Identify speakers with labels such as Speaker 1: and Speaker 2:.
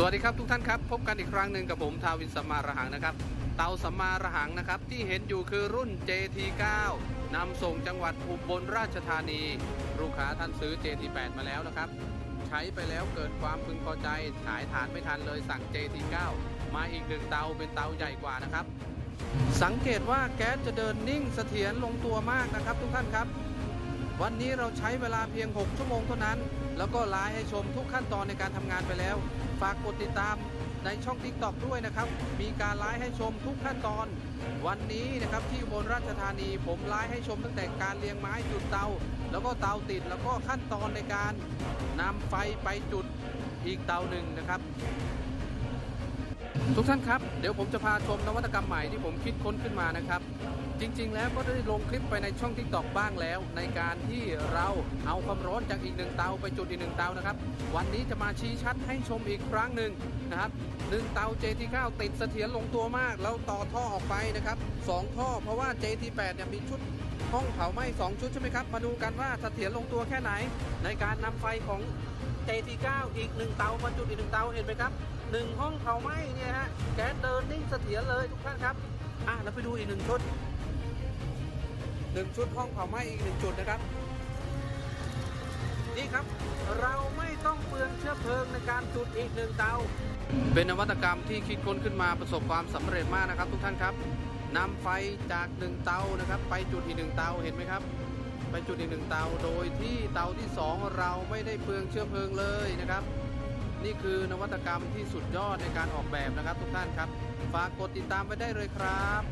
Speaker 1: สวัสดีครับทุกท่านครับ พบกันอีกครั้งหนึ่งกับผมทาวินสมาระหังนะครับ เตาสมมาระหังนะครับ ที่เห็นอยู่คือรุ่น JT9 นำส่งจังหวัดอุบลราชธานี ลูกค้าท่านซื้อ JT8 มาแล้วนะครับ ใช้ไปแล้วเกิดความพึงพอใจขายฐานไม่ทันเลยสั่ง JT9 มาอีกหนึ่งเตาเป็นเตาใหญ่กว่านะครับ สังเกตว่าแก๊สจะเดินนิ่งเสถียรลงตัวมากนะครับ ทุกท่านครับ วันนี้เราใช้เวลาเพียง 6 ชั่วโมงเท่านั้น แล้วก็ไลฟ์ให้ชมทุกขั้นตอนในการทำงานไปแล้ว ฝากกดติดตามในช่อง TikTok ด้วยนะครับ มีการไลฟ์ให้ชมทุกขั้นตอน วันนี้นะครับที่บนราชธานีผมไลฟ์ให้ชมตั้งแต่การเรียงไม้จุดเตา แล้วก็เตาติดแล้วก็ขั้นตอนในการนำไฟไปจุดอีกเตาหนึ่งนะครับ ทุกท่านครับ เดี๋ยวผมจะพาชมนวัตกรรมใหม่ที่ผมคิดค้นขึ้นมานะครับ จริง ๆ แล้วก็ได้ลงคลิปไปในช่อง TikTok บ้างแล้ว ในการที่เราเอาความร้อนจากอีกหนึ่งเตาไปจุดอีกหนึ่งเตานะครับ วันนี้จะมาชี้ชัดให้ชมอีกครั้งหนึ่งนะครับหนึ่งเตา JT9 ติดเสถียรลงตัวมาก แล้วต่อท่อออกไปนะครับสองท่อ เพราะว่า JT8 เนี่ยมีชุดห้องเผาไหม้สองชุดใช่ไหมครับ มาดูกันว่าเสถียรลงตัวแค่ไหน ในการนำไฟของ JT9 อีกหนึ่งเตามาจุอีกหนึ่งเตาเห็นไหมครับหนึ่งห้องเผาไหม้เนี่ยฮะแก๊สเดินนิ่งเสถียรเลยทุกท่านครับ อะเราไปดูอีกหนึ่งชุดหนึ่งชุดห้องเผาไหม้อีกหนึ่งจุดนะครับ นี่ครับเราไม่ต้องเปลืองเชื้อเพลิงในการจุดอีกหนึ่งเตา เป็นนวัตกรรมที่คิดค้นขึ้นมาประสบความสำเร็จมากนะครับ ทุกท่านครับนำไฟจากหนึ่งเตานะครับ ไปจุดอีกหนึ่งเตาเห็นไหมครับ ไปจุดอีกหนึ่งเตาโดยที่เตาที่สองเราไม่ได้เปลืองเชื้อเพลิงเลยนะครับ นี่คือนวัตกรรมที่สุดยอดในการออกแบบนะครับทุกท่านครับ ฝากกดติดตามไปได้เลยครับ